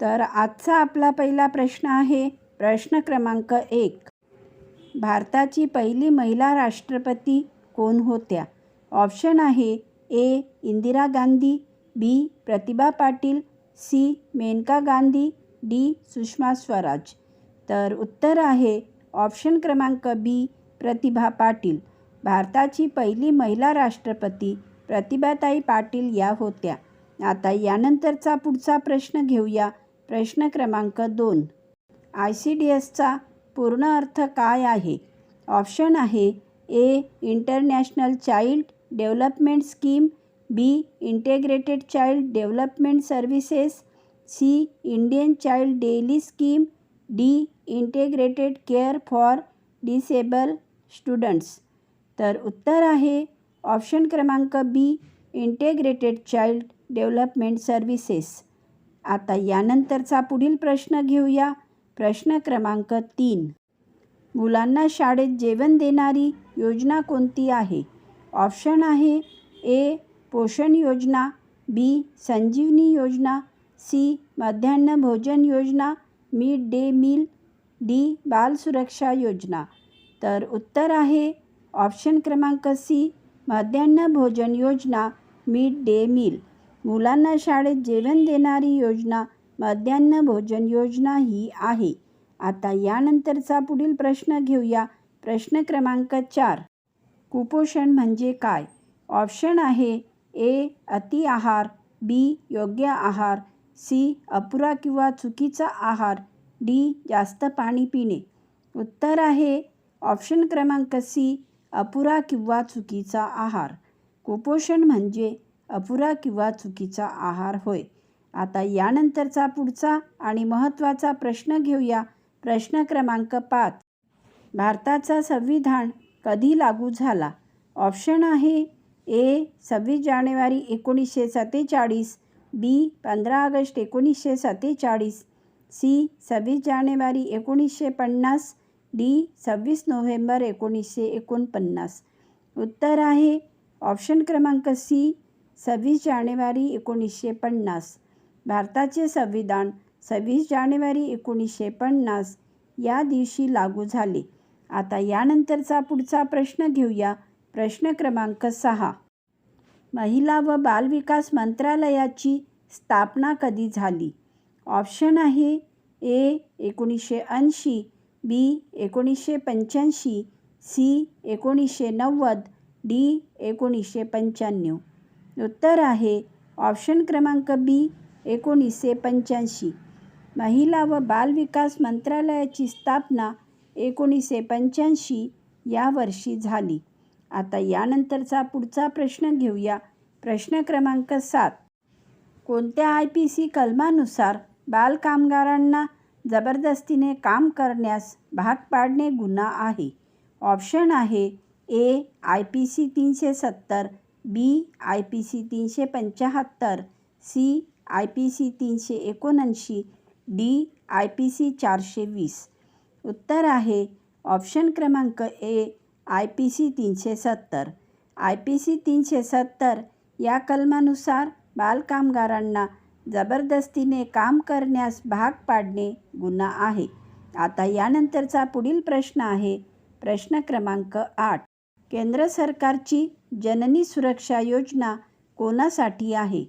तर आजचा आपला पहिला प्रश्न आहे प्रश्न क्रमांक एक. भारताची पहिली महिला राष्ट्रपती कोण होत्या? ऑप्शन आहे A. Indira Gandhi B. Pratibha Patil C. Maneka Gandhi D. Sushma Swaraj. तर उत्तर आहे ऑप्शन क्रमांक बी. प्रतिभा पाटील. भारताची पहिली महिला राष्ट्रपती प्रतिभाताई पाटील या होत्या. आता यानंतरचा पुढचा प्रश्न घेऊया. प्रश्न क्रमांक दोन. आय सी डी एसचा पूर्ण अर्थ काय आहे? ऑप्शन आहे A international child development scheme B integrated child development services C Indian child daily scheme D integrated care for disable students. तर उत्तर आहे ऑप्शन क्रमांक B integrated child development services. आता यानंतरचा पुढील प्रश्न घेऊया. प्रश्न क्रमांक तीन. मुलांना शाळेत जेवण देणारी योजना कोणती आहे? ऑप्शन आहे ए पोषण योजना बी संजीवनी योजना सी मध्यान्ह भोजन योजना मिड डे मील डी बाल सुरक्षा योजना. तर उत्तर आहे ऑप्शन क्रमांक सी मध्यान्ह भोजन योजना मिड डे मील. मुलांना शाळेत जेवण देणारी योजना मध्यान्ह भोजन योजना ही आहे. आता यानंतरचा पुढील प्रश्न घेऊया. प्रश्न क्रमांक चार. कुपोषण म्हणजे काय? ऑप्शन आहे ए अति आहार बी योग्य आहार सी अपुरा किंवा चुकीचा आहार डी जास्त पाणी पिणे. उत्तर आहे ऑप्शन क्रमांक सी अपुरा किंवा चुकीचा आहार. कुपोषण म्हणजे अपुरा किंवा चुकीचा आहार होय. आता यानंतरचा पुढचा आणि महत्त्वाचा प्रश्न घेऊया. प्रश्न क्रमांक पाच. भारताचा संविधान कधी लागू झाला? ऑप्शन आहे ए सव्वीस जानेवारी एकोणीसशे सत्तेचाळीस बी पंधरा ऑगस्ट एकोणीसशे सत्तेचाळीस सी सव्वीस जानेवारी एकोणीसशे पन्नास डी सव्वीस नोव्हेंबर एकोणीसशे एकोणपन्नास. उत्तर आहे ऑप्शन क्रमांक सी सव्वीस जानेवारी एकोणीसशे पन्नास भारताचे संविधान सव्वीस जानेवारी एकोणीसशे पन्नास या दिवशी लागू झाले. आता यानंतरचा पुढचा प्रश्न घेऊया. प्रश्न क्रमांक सहा. महिला व बालविकास मंत्रालयाची स्थापना कधी झाली? ऑप्शन आहे ए एकोणीसशे ऐंशी बी एकोणीसशे पंच्याऐंशी सी एकोणीसशे नव्वद डी एकोणीसशे पंच्याण्णव. उत्तर आहे. ऑप्शन क्रमांक बी एकोणीसशे पंच्याऐंशी. महिला व बालविकास मंत्रालयाची स्थापना एकोणीसशे पंच्याऐंशी या वर्षी झाली. आता यानंतरचा पुढचा प्रश्न घेऊया. प्रश्न क्रमांक सात. कोणत्या आय पी सी कलमानुसार बालकामगारांना जबरदस्तीने काम करण्यास भाग पाडणे गुन्हा आहे? ऑप्शन आहे ए आय पी सी तीनशे सत्तर बी आय पी सी तीनशे पंच्याहत्तर सी आय पी सी तीनशे एकोणऐंशी डी आय पी सी चारशे वीस. उत्तर आहे ऑप्शन क्रमांक ए आय पी सी तीनशे सत्तर. आय पी सी तीनशे सत्तर या कलमानुसार बालकामगारांना जबरदस्तीने काम करण्यास भाग पाडणे गुन्हा आहे. आता यानंतरचा पुढील प्रश्न आहे. प्रश्न क्रमांक आठ. केंद्र सरकारची जननी सुरक्षा योजना कोणासाठी आहे?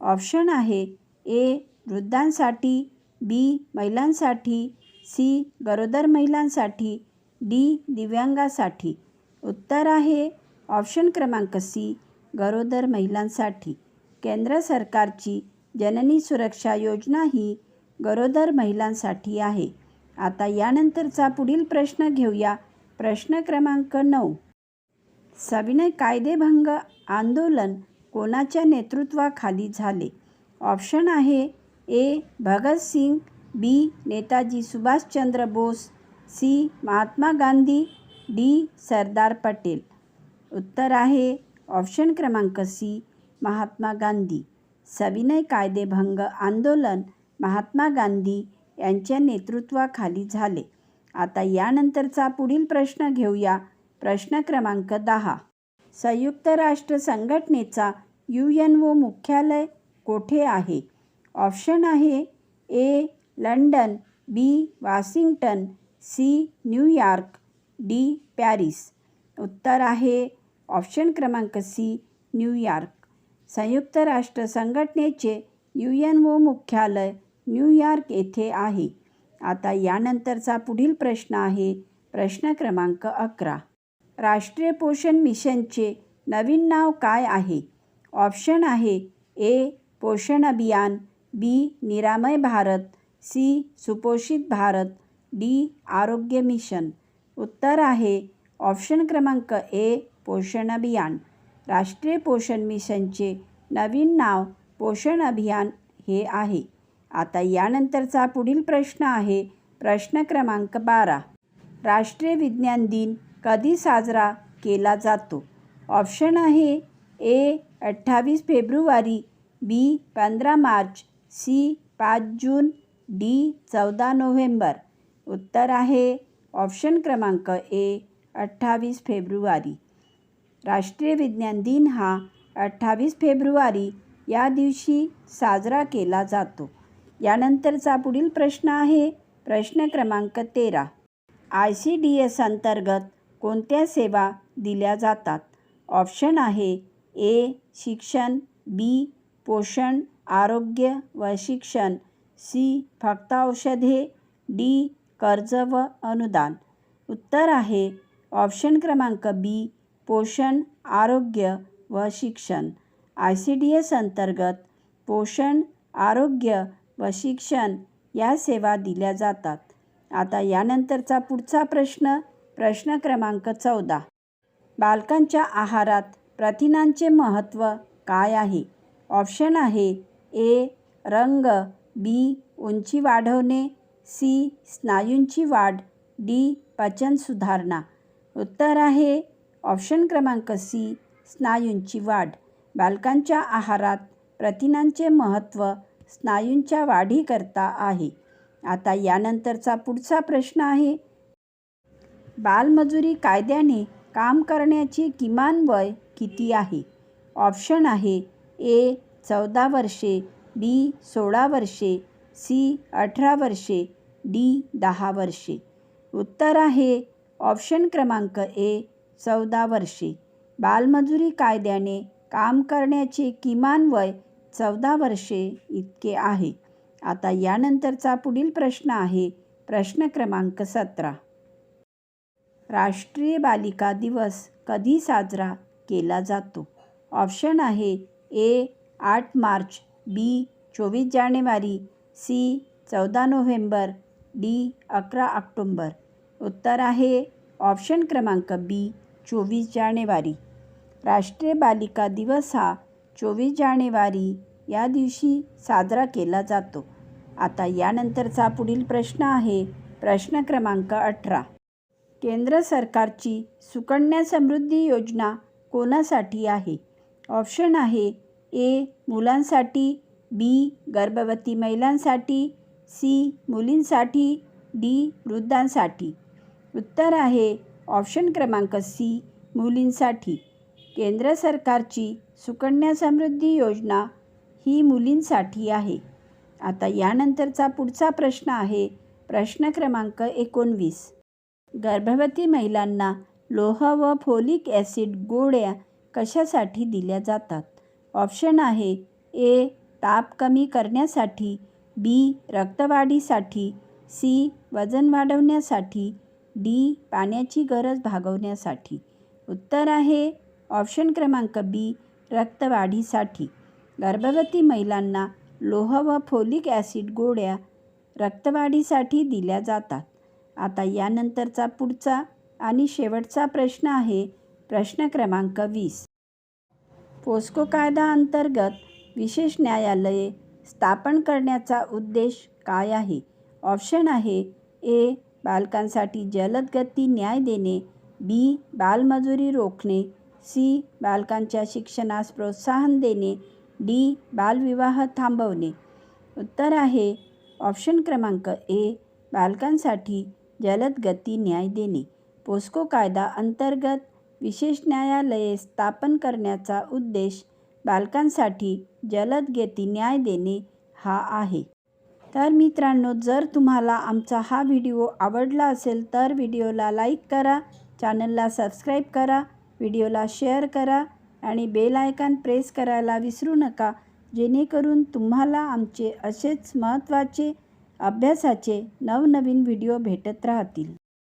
ऑप्शन आहे ए वृद्धांसाठी बी महिलांसाठी सी गरोदर महिलांसाठी डी दिव्यांगासाठी. उत्तर आहे ऑप्शन क्रमांक सी गरोदर महिलांसाठी. केंद्र सरकारची जननी सुरक्षा योजना ही गरोदर महिलांसाठी आहे. आता यानंतरचा पुढील प्रश्न घेऊया. प्रश्न क्रमांक नऊ. सविनय कायदेभंग आंदोलन कोणाच्या नेतृत्वाखाली झाले? ऑप्शन आहे A. Bhagat Singh B. Netaji Subhash Chandra Bose C. Mahatma Gandhi D. Sardar Patel. उत्तर आहे ऑप्शन क्रमांक सी. महात्मा गांधी. सविनय कायदेभंग आंदोलन महात्मा गांधी यांच्या नेतृत्वाखाली झाले. आता यानंतरचा पुढील प्रश्न घेऊया. प्रश्न क्रमांक दहा. संयुक्त राष्ट्र संघटनेचा यू एन ओ मुख्यालय कोठे आहे? ऑप्शन आहे A London B Washington C New York D Paris. उत्तर आहे ऑप्शन क्रमांक सी न्यूयॉर्क संयुक्त राष्ट्र संघटनेचे यू एन ओ मुख्यालय न्यूयॉर्क येथे आहे. आता यानंतरचा पुढील प्रश्न आहे प्रश्न क्रमांक अकरा. राष्ट्रीय पोषण मिशनचे नवीन नाव काय आहे? ऑप्शन आहे ए पोषण अभियान बी निरामय भारत सी सुपोषित भारत डी आरोग्य मिशन. उत्तर आहे ऑप्शन क्रमांक ए पोषण अभियान. राष्ट्रीय पोषण मिशनचे नवीन नाव पोषण अभियान हे आहे. आता यानंतरचा पुढील प्रश्न आहे प्रश्न क्रमांक बारा. राष्ट्रीय विज्ञान दिन कधी साजरा केला जातो? ऑप्शन आहे ए अठ्ठावीस फेब्रुवारी बी पंधरा मार्च सी पाच जून डी चौदा नोव्हेंबर. उत्तर आहे ऑप्शन क्रमांक ए अठ्ठावीस फेब्रुवारी. राष्ट्रीय विज्ञान दिन हा अठ्ठावीस फेब्रुवारी या दिवशी साजरा केला जातो. यानंतरचा पुढील प्रश्न आहे प्रश्न क्रमांक तेरा. आय सी डी एस अंतर्गत कोणत्या सेवा दिल्या जातात? ऑप्शन आहे ए शिक्षण बी पोषण आरोग्य व शिक्षण सी फक्त औषधे डी कर्ज व अनुदान. उत्तर आहे ऑप्शन क्रमांक बी पोषण आरोग्य व शिक्षण. आय सी डी एस अंतर्गत पोषण आरोग्य व शिक्षण या सेवा दिल्या जातात. आता यानंतरचा पुढचा प्रश्न प्रश्न क्रमांक चौदा. बालकांच्या आहारात प्रथिनांचे महत्त्व काय आहे? ऑप्शन आहे ए रंग बी उंची वाढवणे सी स्नायूंची वाढ डी पचन सुधारणा. उत्तर आहे ऑप्शन क्रमांक सी स्नायूंची वाढ. बालकांच्या आहारात प्रथिनांचे महत्त्व स्नायूंच्या वाढीकरता आहे. आता यानंतरचा पुढचा प्रश्न आहे बालमजुरी कायद्याने काम करण्याचे किमान वय किती आहे? ऑप्शन आहे ए चौदा वर्षे बी सोळा वर्षे सी अठरा वर्षे डी दहा वर्षे. उत्तर आहे ऑप्शन क्रमांक ए चौदा वर्षे. बालमजुरी कायद्याने काम करण्याचे किमान वय चौदा वर्षे इतके आहे. आता यानंतरचा पुढील प्रश्न आहे प्रश्न क्रमांक सतरा. राष्ट्रीय बालिका दिवस कधी साजरा केला जातो? ऑप्शन आहे ए आठ मार्च बी चोवीस जानेवारी सी चौदा नोव्हेंबर डी अकरा ऑक्टोंबर. उत्तर आहे ऑप्शन क्रमांक बी चोवीस जानेवारी. राष्ट्रीय बालिका दिवस हा चोवीस जानेवारी या दिवशी साजरा केला जातो. आता यानंतरचा पुढील प्रश्न आहे प्रश्न क्रमांक अठरा. केंद्र सरकारची सुकन्या समृद्धी योजना कोणासाठी आहे? ऑप्शन आहे ए मुलांसाठी बी गर्भवती महिलांसाठी सी मुलींसाठी डी वृद्धांसाठी. उत्तर आहे ऑप्शन क्रमांक सी मुलींसाठी. केंद्र सरकारची सुकन्या समृद्धी योजना ही मुलींसाठी आहे. आता यानंतरचा पुढचा प्रश्न आहे प्रश्न क्रमांक एकोणवीस. गर्भवती महिलांना लोह व फोलिक ॲसिड गोळ्या कशासाठी दिल्या जातात? ऑप्शन आहे ए ताप कमी करण्यासाठी बी रक्तवाढीसाठी सी वजन वाढवण्यासाठी डी पाण्याची गरज भागवण्यासाठी. उत्तर आहे ऑप्शन क्रमांक बी रक्तवाढीसाठी. गर्भवती महिलांना लोह व फोलिक ॲसिड गोळ्या रक्तवाढीसाठी दिल्या जातात. आता यानंतरचा पुढचा आणि शेवटचा प्रश्न आहे प्रश्न क्रमांक वीस. पोस्को कायदा अंतर्गत विशेष न्यायालये स्थापन करण्याचा उद्देश काय आहे? ऑप्शन आहे ए बालकांसाठी जलद गती न्याय देणे बी बालमजुरी रोखणे सी बालकांच्या शिक्षणास प्रोत्साहन देणे डी बालविवाह थांबवणे. उत्तर आहे ऑप्शन क्रमांक ए बालकांसाठी जलद गती न्याय देणे. पोस्को कायदा अंतर्गत विशेष न्यायालये स्थापन करण्याचा उद्देश बालकांसाठी जलद गती न्याय देणे हा आहे. तर मित्रांनो जर तुम्हाला आमचा हा व्हिडिओ आवडला असेल तर व्हिडिओला लाईक करा चॅनलला सबस्क्राईब करा व्हिडिओला शेअर करा आणि बेल आयकॉन प्रेस करायला विसरू नका जेणेकरून तुम्हाला आमचे असेच महत्त्वाचे अभ्यासाचे नवनवीन व्हिडिओ भेटत राहतील.